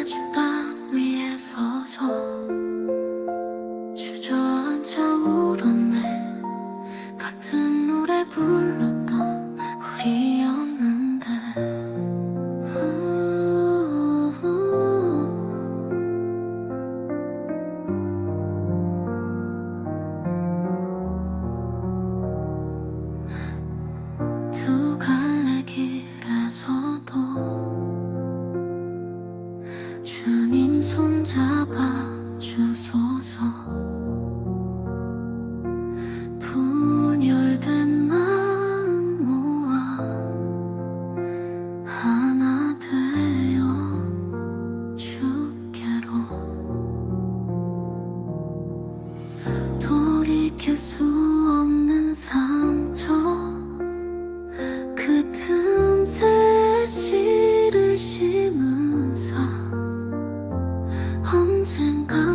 much love. 분열된 마음 모아 하나 되어 주께로 돌이킬 수 없는 상처 그 틈새 씨를 심은 언젠가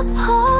apart